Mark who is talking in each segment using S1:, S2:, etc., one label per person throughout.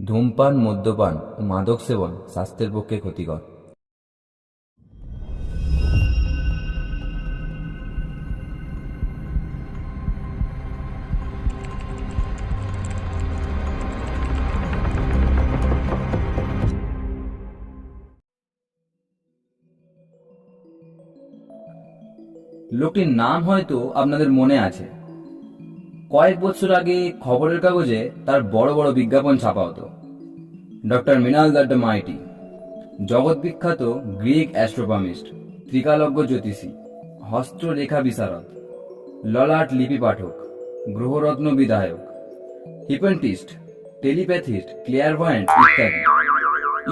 S1: ধূমপান মদ্যপান ও মাদক সেবন স্বাস্থ্যের পক্ষে ক্ষতিকর। লোকটির নাম হয়তো আপনাদের মনে আছে। কয়েক বছর আগে খবরের কাগজে তার বড় বড় বিজ্ঞাপন ছাপা হতো। ডক্টর মৃণাল দত্ত মাইটি জগৎ বিখ্যাত গ্রিক অ্যাস্ট্রোপামিস্ট, ত্রিকালজ্ঞ জ্যোতিষী, হস্তরেখা বিশারদ, ললাট লিপি পাঠক, গ্রহরত্ন বিধায়ক, হিপেন্টিস্ট, টেলিপ্যাথিস্ট, ক্লিয়ারভয়েন্ট ইত্যাদি।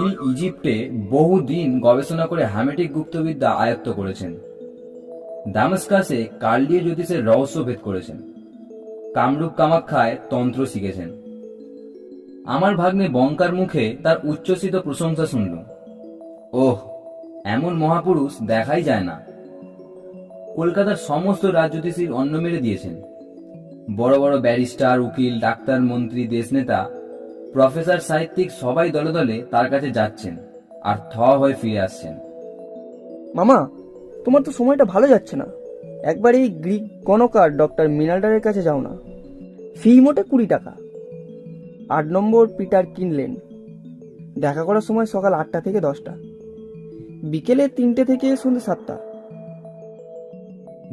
S1: ইনি ইজিপ্টে বহুদিন গবেষণা করে হ্যামেটিক গুপ্তবিদ্যা আয়ত্ত করেছেন। দামাস্কাসে কার্লীয় জ্যোতিষের রহস্য ভেদ করেছেন। কামরূপ কামাখ্যায় তন্ত্র শিখেছেন। আমার ভাগ্নে বঙ্কার মুখে তার উচ্ছ্বসিত প্রশংসা শুনল। ওহ, এমন মহাপুরুষ দেখাই যায় না। কলকাতার সমস্ত রাজজ্যোতিষীর অন্ন মেরে দিয়েছেন। বড় বড় ব্যারিস্টার, উকিল, ডাক্তার, মন্ত্রী, দেশনেতা, প্রফেসর, সাহিত্যিক সবাই দলে দলে তার কাছে যাচ্ছেন আর থ হয়ে ফিরে আসছেন।
S2: মামা, তোমার তো সময়টা ভালো যাচ্ছে না। একবার এই গ্রিক গণকার ডক্টর মিনাল্ডারের কাছে যাও না। ফি মোটে কুড়ি টাকা। আট নম্বর পিটার কিনলেন। দেখা করার সময় সকাল আটটা থেকে দশটা। বিকেলে তিনটে থেকে সন্ধ্যে সাতটা।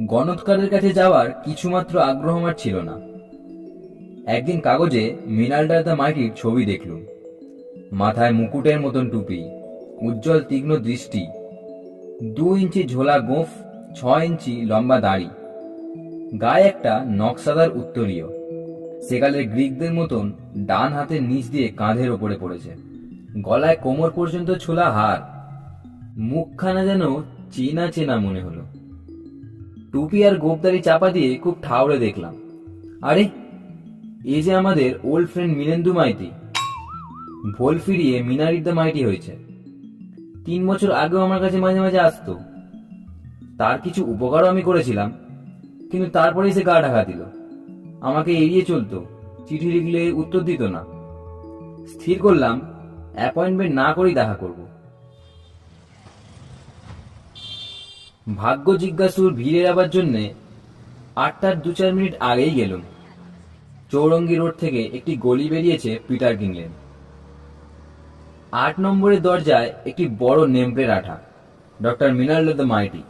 S1: গণৎকারের কাছে যাওয়ার কিছুমাত্র আগ্রহ আমার ছিল না। একদিন কাগজে মিনালডার দ্য মাইটির ছবি দেখলুম। মাথায় মুকুটের মতন টুপি, উজ্জ্বল তীক্ষ্ণ দৃষ্টি, দু ইঞ্চি ঝোলা গোঁফ ছ ইঞ্চি লম্বা দাড়ি। গায়ে একটা নকশাদার উত্তরীয়। সেকালের গ্রিকদের মতন ডান হাতের নিচ দিয়ে কাঁধের ওপরে পড়েছে। গলায় কোমর পর্যন্ত ছোলা হার। মুখখানা যেন চেনা চেনা মনে হলো। টুপি আর গোপদারি চাপা দিয়ে খুব ঠাউরে দেখলাম। আরে এই যে আমাদের ওল্ড ফ্রেন্ড মিলেন্দু মাইতি। ভোল ফিরিয়ে মিনারিদ্দা মাইটি হয়েছে। তিন বছর আগেও আমার কাছে মাঝে মাঝে আসতো। তার কিছু উপকারও আমি করেছিলাম, কিন্তু তারপরেই সে গা ঢাকা দিল। আমাকে এড়িয়ে চলতো, চিঠি লিখলে উত্তর দিত না। স্থির করলাম অ্যাপয়েন্টমেন্ট না করেই দেখা করব। ভাগ্য জিজ্ঞাসুর ভিড় এড়াবার জন্যে আটটার দু চার মিনিট আগেই গেলুম। চৌরঙ্গি রোড থেকে একটি গলি বেরিয়েছে পিটার কিনলেন আট নম্বরের দরজায় একটি বড় নেমপ্লেট আঠা, ডক্টর মিনার্ল দ্য মাইটি।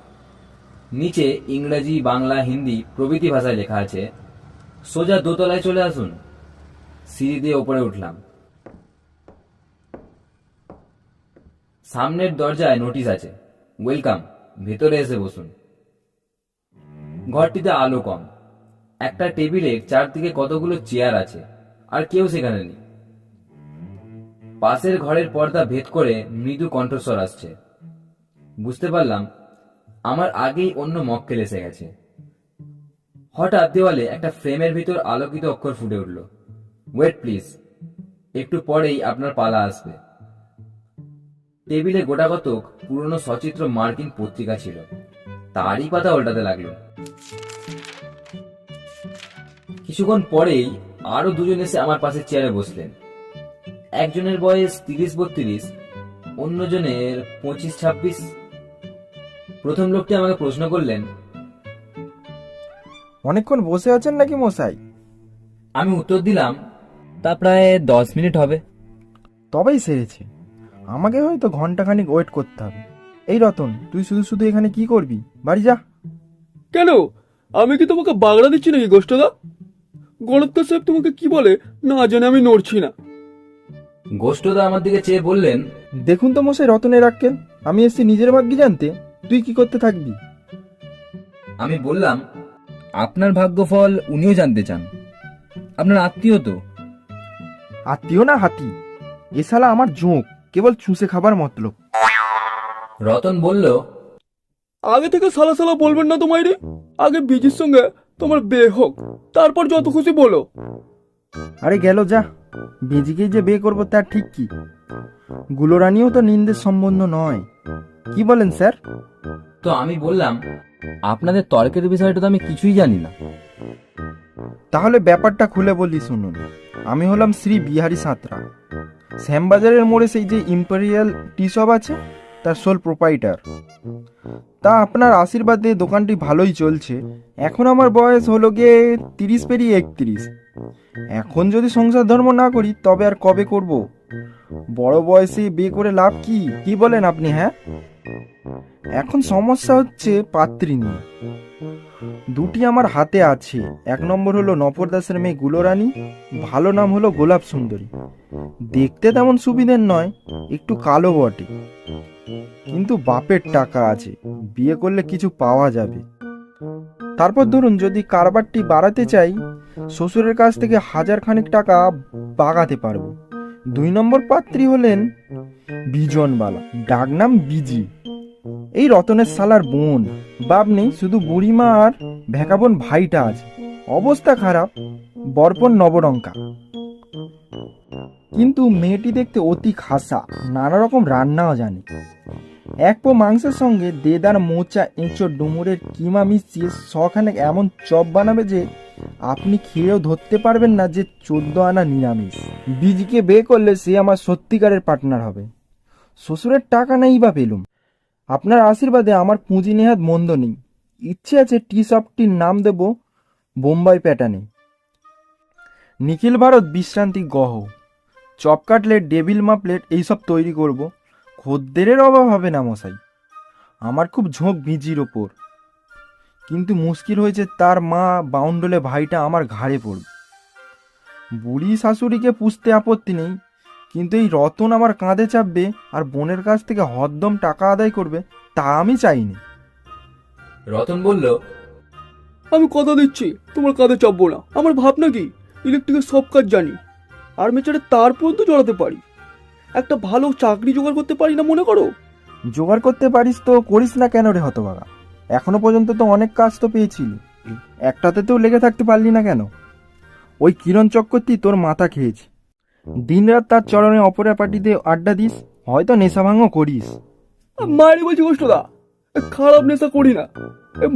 S1: নিচে ইংরেজি, বাংলা, হিন্দি প্রভৃতি ভাষায় লেখা আছে। সোজা দোতলায় চলে আসুন। সিঁড়ি দিয়ে ওপরে উঠলাম। সামনের দরজায় নোটিশ আছে। ওয়েলকাম, ভেতরে এসে বসুন। ঘরটিতে আলো কম। একটা টেবিলের চারদিকে কতগুলো চেয়ার আছে, আর কেউ সেখানে নেই। পাশের ঘরের পর্দা ভেদ করে মৃদু কণ্ঠস্বর আসছে। বুঝতে পারলাম আমার আগেই অন্য মক্কেল এসে গেছে। হঠাৎ দেওয়ালে একটা ফ্রেমের ভিতর আলোকিত অক্ষর ফুটে উঠল। ওয়েট প্লিজ একটু পরেই আপনার পালা আসবে। টেবিলে গোটাকতক পুরনো সচিত্র মার্কিন পত্রিকা ছিল। তারই পাতা উল্টাতে লাগল। কিছুক্ষণ পরেই আরও দুজন এসে আমার পাশে চেয়ারে বসলেন। একজনের বয়স তিরিশ বত্রিশ, অন্যজনের পঁচিশ ছাব্বিশ। প্রথম লোকটি আমাকে প্রশ্ন করলেন
S3: অনেকক্ষণ বসে আছেন নাকি মশাই?
S1: আমি উত্তর দিলাম তা প্রায় দশ মিনিট হবে।
S3: তবেই সেরেছে। আমাকে হয়তো ঘন্টাখানিক ওয়েট করতে হবে। এই রতন তুই শুধু শুধু এখানে কি করবি? বাড়ি যা।
S4: কেন? আমি কি তোমাকে বাগড়া দিচ্ছি নাকি গোষ্ঠদা? গণত্তার সাহেব তোমাকে কি বলে? না জানে আমি নড়ছি না।
S1: গোষ্ঠদা আমার দিকে চেয়ে বললেন
S3: দেখুন তো মশাই রতনের আক্কেল আমি এসছি নিজের ভাগ্য জানতে। তুই কি করতে থাকবি?
S1: আমি বললাম আপনার ভাগ্যফল উনিও জানতে চান। আপনার আত্মীয় তো?
S3: আত্মীয় না হাতি? এ শালা আমার জোঁক কেবল চুষে খাবার মতলব।
S1: রতন বলল
S4: আগে থেকে সালা সালা বলবেন না তোমায় রে। আগে বিজির সঙ্গে তোমার বিয়ে হোক তারপর যত খুশি বলো।
S3: আরে গেল যা বেজিকেই যে বিয়ে করব তার ঠিক কি? গুলোরানিও তো নিন্দের সম্বন্ধ নয়। কি বলেন স্যার?
S1: তো আমি বললাম আপনাদের তর্কের বিষয়টা তো আমি কিছুই জানি না।
S3: তাহলে ব্যাপারটা খুলে বলি শুনুন। আমি হলাম শ্রী বিহারী সাঁতরা। শ্যামবাজারের মোড়ে সেই যে ইম্পেরিয়াল টি শপ আছে তার সোল প্রোপাইটার তা আপনার আশীর্বাদে দোকানটি ভালোই চলছে। এখন আমার বয়স হলো গিয়ে তিরিশ পেরিয়ে একত্রিশ। এখন যদি সংসার ধর্ম না করি তবে আর কবে করব? বড় বয়সে বিয়ে করে লাভ কি? কি বলেন আপনি হ্যাঁ? এখন সমস্যা হচ্ছে পাত্রী নিয়ে। দুটি আমার হাতে আছে। এক নম্বর হলো নপর দাসের মেয়ে গুলোরানী, ভালো নাম হলো গোলাপ সুন্দরী। দেখতে তেমন সুবিধের নয়, একটু কালো বটে। কিন্তু বাপের টাকা আছে, বিয়ে করলে কিছু পাওয়া যাবে। তারপর ধরুন যদি কারবারটি বাড়াতে চাই, শ্বশুরের কাছ থেকে হাজার খানিক টাকা বাগাতে পারব। দুই নম্বর পাত্রী হলেন বিজনবালা ডাকনাম বিজি। এই রতনের সালার বোন। বাপ নেই, শুধু বুড়িমা আর ভেকাবন ভাইটা আছে। অবস্থা খারাপ বরপন নবরঙ্কা। কিন্তু মেয়েটি দেখতে অতি খাসা, নানা রকম রান্নাও জানে। এক পো মাংসের সঙ্গে দেদার মোচা এঁচো ডুমুরের কিমা মিশিয়ে শখানেক এমন চপ বানাবে যে আপনি খেয়েও ধরতে পারবেন না যে চোদ্দ আনা নিরামিষ। বীজকে বিয়ে করলে সে আমার সত্যিকারের পার্টনার হবে। শ্বশুরের টাকা নেই বা পেলুম। আপনার আশীর্বাদে আমার পুঁজি নেহাত মন্দ নেই। ইচ্ছে আছে টি শপটির নাম দেব বোম্বাই প্যাটার্নে। নিখিল ভারত বিশ্রান্তি গহ। চপ কাটলেট ডেভিল মা প্লেট এইসব তৈরি করব। খদ্দেরের অভাব হবে না মশাই। আমার খুব ঝোঁক ভিজির ওপর। কিন্তু মুশকিল হয়েছে তার মা বাউন্ডলে ভাইটা আমার ঘাড়ে পড়বে। বুড়ি শাশুড়িকে পুষতে আপত্তি নেই কিন্তু এই রতন আমার কাঁধে চাপবে আর বোনের কাছ থেকে হদ্দম টাকা আদায় করবে তা আমি চাইনি।
S1: রতন বলল
S4: আমি কথা দিচ্ছি তোমার কাঁধে চাপবো না। আমার ভাবনা কি? ইলেকট্রিকের সব কাজ জানি। আর মেচারে তার পর্যন্ত জড়াতে পারি। একটা ভালো চাকরি জোগাড় করতে পারি না মনে করো?
S3: জোগাড় করতে পারিস তো করিস না কেন রে হতবাগা এখনও পর্যন্ত তো অনেক কাজ তো পেয়েছিলি। একটাতে তো লেগে থাকতে পারলি না কেন? ওই কিরণ চক্রবর্তী তোর মাথা খেয়েছে। দিনরাত তার চরণে অপরা পার্টিতে আড্ডা দিস হয়তো নেশা ভাঙও করিস।
S4: মারি বলছি গোষ্ঠদা খারাপ নেশা করি না।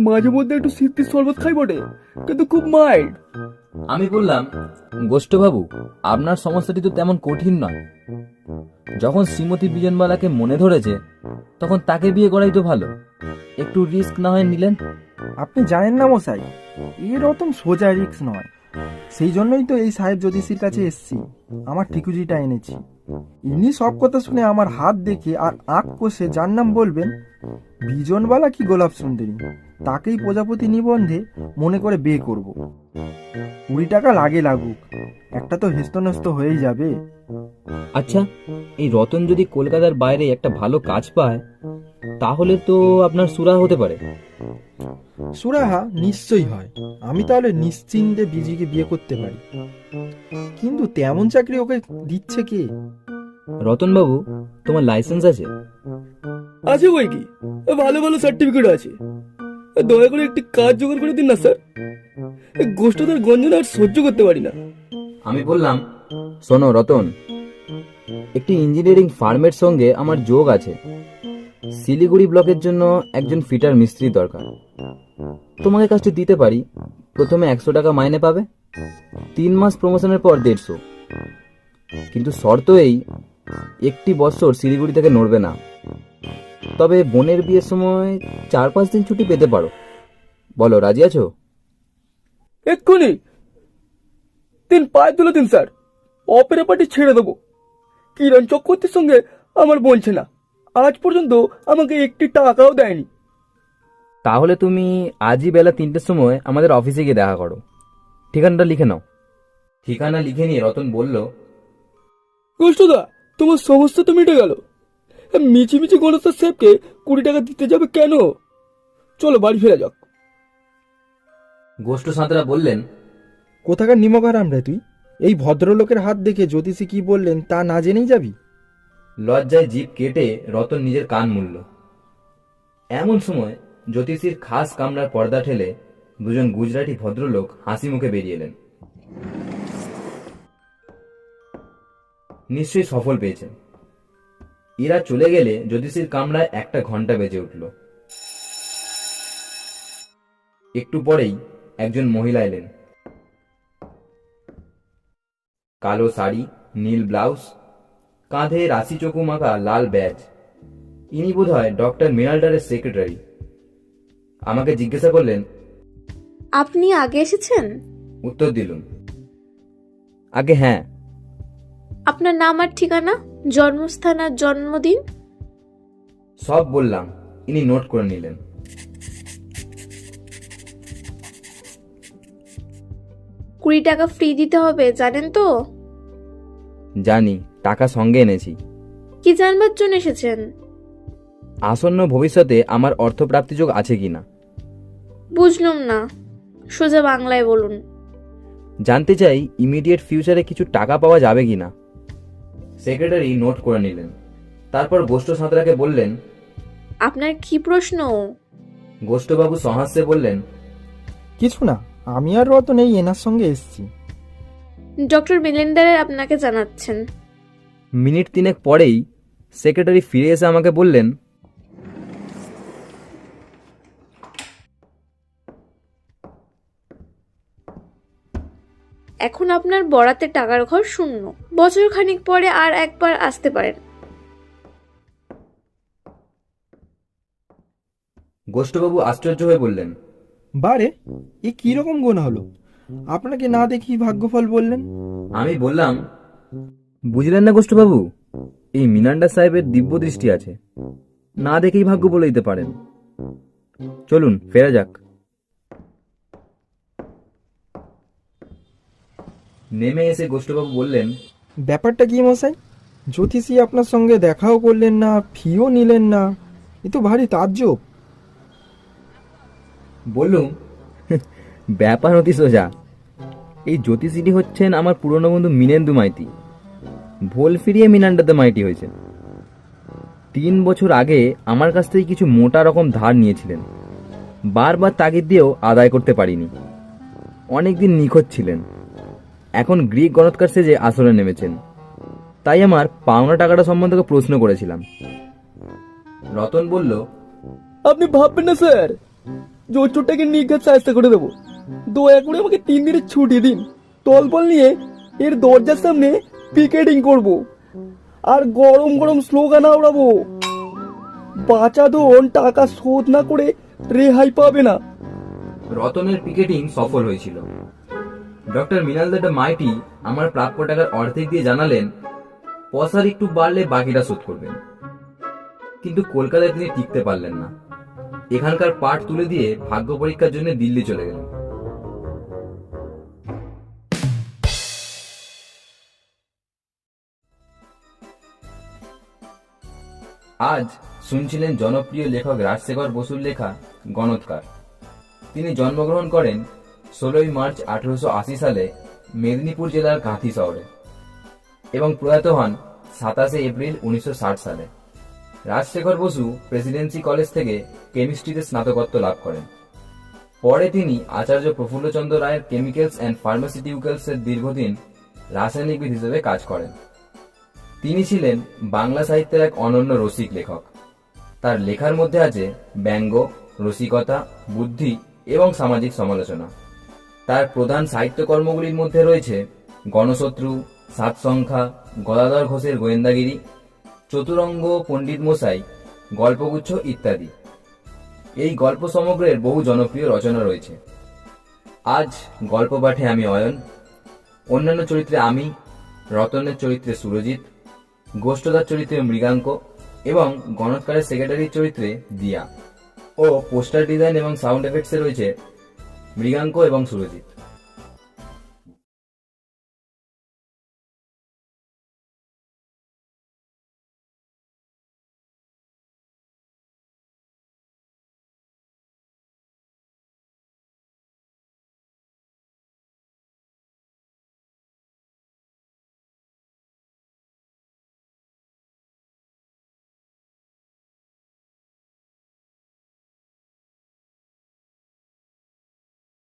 S4: মাঝে মধ্যে একটু শীতের শরবত খাই বটে কিন্তু খুব মাইল্ড।
S1: আমি বললাম গোষ্ঠবাবু আপনার সমস্যাটি তো তেমন কঠিন নয়। যখন শ্রীমতী বিজনবালাকে মনে ধরেছে তখন তাকে বিয়ে করাই তো ভালো। একটু রিস্ক না হয় নিলেন?
S3: আপনি জানেন না মশাই এরকম সোজা রিস্ক নয়। সেই জন্যই তো এই সাহেব জ্যোতিষীর কাছে এসছি। আমার ঠিকুজিটা এনেছি। ইনি সব কথা শুনে আমার হাত দেখে আর আঁক কষে যার নাম বলবেন বিজনবালা কি গোলাপ সুন্দরী? তাকেই প্রজাপতি নিবন্ধে মনে করে বিয়ে করব। কুড়ি টাকা লাগে লাগুক, একটা তো হেস্তনস্ত হয়েই যাবে।
S1: আচ্ছা এই রতন যদি কলকাতার বাইরে একটা ভালো কাজ পায় তাহলে তো আপনার সুরা হতে পারে।
S3: সুরাহা নিশ্চয়ই হয়। আমি তাহলে নিশ্চিন্তে বিজিকে বিয়ে করতে পারি। কিন্তু তেমন চাকরি ওকে দিচ্ছে কে?
S1: রতন বাবু তোমার লাইসেন্স আছে?
S4: আছে বই কি? ভালো ভালো সার্টিফিকেট আছে। দয়া করে একটি কাজ জোগাড় করে দিন না স্যার। এই গোষ্ঠদার গঞ্জনা আর সহ্য করতে পারি না।
S1: আমি বললাম শোনো রতন একটি ইঞ্জিনিয়ারিং ফার্মের সঙ্গে আমার যোগ আছে। শিলিগুড়ি ব্লকের জন্য একজন ফিটার মিস্ত্রি দরকার। তোমাকে কাজটি দিতে পারি? প্রথমে একশো টাকা মাইনে পাবে, তিন মাস প্রমোশনের পর দেড়শো। কিন্তু শর্ত এই, একটি বছর শিলিগুড়ি থেকে নড়বে না। তবে বোনের বিয়ের সময় চার পাঁচ দিন ছুটি পেতে পারো। বলো, রাজি আছো?
S4: এক্ষুনি। তিন পায়ে তুলে দিন, স্যার। অপেরা পার্টি ছেড়ে দেবো। কিরণ চক্রবর্তীর সঙ্গে আমার বলছে না। আজ পর্যন্ত আমাকে একটি টাকাও দেয়নি।
S1: তাহলে তুমি আজই বেলা তিনটের সময় আমাদের অফিসে গিয়ে দেখা করো। ঠিকানাটা লিখে নাও। ঠিকানা লিখে নিয়ে রতন বলল
S4: গোষ্ঠদা তোমার সমস্যা তো মিটে গেল। মিচি গণতার সাহেবকে কুড়ি টাকা দিতে যাবে কেন? চলো বাড়ি ফেরা যাক।
S1: গোষ্ঠ সাঁতরা বললেন
S3: কোথাকার নিমকারাম রে তুই? এই ভদ্রলোকের হাত দেখে জ্যোতিষী কি বললেন তা না জেনেই যাবি?
S1: লজ্জায় জিভ কেটে রতন নিজের কান মুলল এমন সময় জ্যোতিষীর খাস কামরার পর্দা ঠেলে দুজন গুজরাটি ভদ্রলোক হাসি মুখে বেরিয়ে এলেন। নিশ্চয়ই সফল পেয়েছেন। এরা চলে গেলে জ্যোতিষীর কামরায় একটা ঘণ্টা বেজে উঠল। একটু পরেই একজন মহিলা এলেন। কালো শাড়ি, নীল ব্লাউজ কাঁধে রাশি চকু মাখা লাল ব্যাজ। ইনি বোধহয় ডক্টর মিনালডারের সেক্রেটারি। আমাকে জিজ্ঞাসা করলেন
S5: আপনি আগে এসেছেন?
S1: উত্তর দিলুম। আগে হ্যাঁ।
S5: আপনার নাম আর ঠিকানা জন্মস্থান আর জন্মদিন?
S1: সব বললাম ইনি নোট করে নিলেন।
S5: কুড়ি টাকা ফ্রি দিতে হবে জানেন তো?
S1: জানি। টাকা সঙ্গে এনেছি।
S5: কি জানবার জন্য এসেছেন?
S1: আসন্ন ভবিষ্যতে আমার অর্থপ্রাপ্তিযোগ আছে কিনা
S5: বুঝলাম না। সোজা বাংলায় বলুন।
S1: জানতে চাই ইমিডিয়েট ফিউচারে কিছু টাকা পাওয়া যাবে কিনা সেক্রেটারি নোট করে নিলেন। তারপর গোষ্ঠ সাঁতরাকে বললেন
S5: আপনার কি প্রশ্ন?
S1: গোষ্ঠবাবু সহাস্যে বললেন
S3: কিছু না আমি আর রতন এই এনার সঙ্গে এসছি।
S5: ডক্টর মিলেন্ডারের আপনাকে জানাচ্ছেন।
S1: মিনিট তিনেক পরেই সেক্রেটারি ফিরে এসে আমাকে বললেন
S5: এখন আপনার বরাতে টাকার ঘর শূন্য। বছর খানিক পরে আর একবার আসতে পারেন।
S1: গোষ্ঠবাবু আশ্চর্য হয়ে বললেন
S3: বারে এ কীরকম গোনা হলো? আপনাকে না দেখি ভাগ্যফল বললেন?
S1: আমি বললাম বুঝলেন না গোষ্ঠবাবু? এই মিনান্ডা সাহেবের দিব্য দৃষ্টি আছে। না দেখেই ভাগ্য বলে দিতে পারেন। চলুন ফেরা যাক। নেমে এসে গোষ্ঠবাবু বললেন
S3: ব্যাপারটা কি মশাই? জ্যোতিষী আপনার সঙ্গে দেখাও করলেন না ফিও নিলেন না। এ তো ভারী তাজ্জব।
S1: বললুম ব্যাপার অতি সোজা। এই জ্যোতিষীটি হচ্ছেন আমার পুরনো বন্ধু মিনেন্দু মাইতি। ভোল ফিরিয়ে মিনান্ডাতে মাইটি হয়েছে। তিন বছর আগে আমার কাছ থেকে কিছু মোটা রকম ধার নিয়েছিলেন। বারবার তাগিদ দিয়েও আদায় করতে পারিনি। অনেকদিন নিখোঁজ ছিলেন। এখন গ্রিক গণৎকার সেজে আসরে নেমেছেন। তাই আমার পাওনা টাকাটা সম্বন্ধে প্রশ্ন করেছিলাম। রতন বলল,
S4: আপনি ভাববেন না, স্যার। যে ওই চোরটাকে নিঘাত সাহায্য করে দেবো। দয়া করে আমাকে তিন দিনের ছুটি দিন। তলবল নিয়ে এর দরজার সামনে পিকেটিং করব। আর গরম গরম স্লোগান আওড়াবো। বাঁচা ধন টাকা শোধ না করে রেহাই পাবে না।
S1: রতনের পিকেটিং সফল হয়েছিল। ডক্টর মিনাল দ্য মাইটি আমার প্রাপ্য টাকার অর্ধেক দিয়ে জানালেন, পয়সার একটু বাড়লে বাকিটা শোধ করবেন। কিন্তু কলকাতায় তিনি টিকতে পারলেন না। এখানকার পাঠ তুলে দিয়ে ভাগ্য পরীক্ষার জন্য দিল্লি চলে গেলেন। আজ শুনছিলেন জনপ্রিয় লেখক রাজশেখর বসুর লেখা গণৎকার। তিনি জন্মগ্রহণ করেন ষোলোই মার্চ আঠেরোশো আশি সালে মেদিনীপুর জেলার কাঁথি শহরে এবং প্রয়াত হন সাতাশে এপ্রিল উনিশশো ষাট সালে। রাজশেখর বসু প্রেসিডেন্সি কলেজ থেকে কেমিস্ট্রিতে স্নাতকত্ব লাভ করেন। পরে তিনি আচার্য প্রফুল্লচন্দ্র রায়ের কেমিক্যালস অ্যান্ড ফার্মাসিউটিক্যালস এর দীর্ঘদিন রাসায়নিকবিদ হিসেবে কাজ করেন। তিনি ছিলেন বাংলা সাহিত্যের এক অনন্য রসিক লেখক। তার লেখার মধ্যে আছে ব্যঙ্গ, রসিকতা, বুদ্ধি এবং সামাজিক সমালোচনা। তার প্রধান সাহিত্যকর্মগুলির মধ্যে রয়েছে গণশত্রু সাত সংখ্যা গদাধর ঘোষের গোয়েন্দাগিরি, চতুরঙ্গ পণ্ডিত মশাই, গল্পগুচ্ছ ইত্যাদি। এই গল্প সমগ্রের বহু জনপ্রিয় রচনা রয়েছে। আজ গল্প পাঠে আমি অয়ন, অন্যান্য চরিত্রে আমি, রতনের চরিত্রে সুরজিৎ গোষ্ঠদার চরিত্রে মৃগাঙ্ক এবং গণৎকারের সেক্রেটারির চরিত্রে দিয়া। ও পোস্টার ডিজাইন এবং সাউন্ড এফেক্টসে রয়েছে মৃগাঙ্ক এবং সুরজিৎ।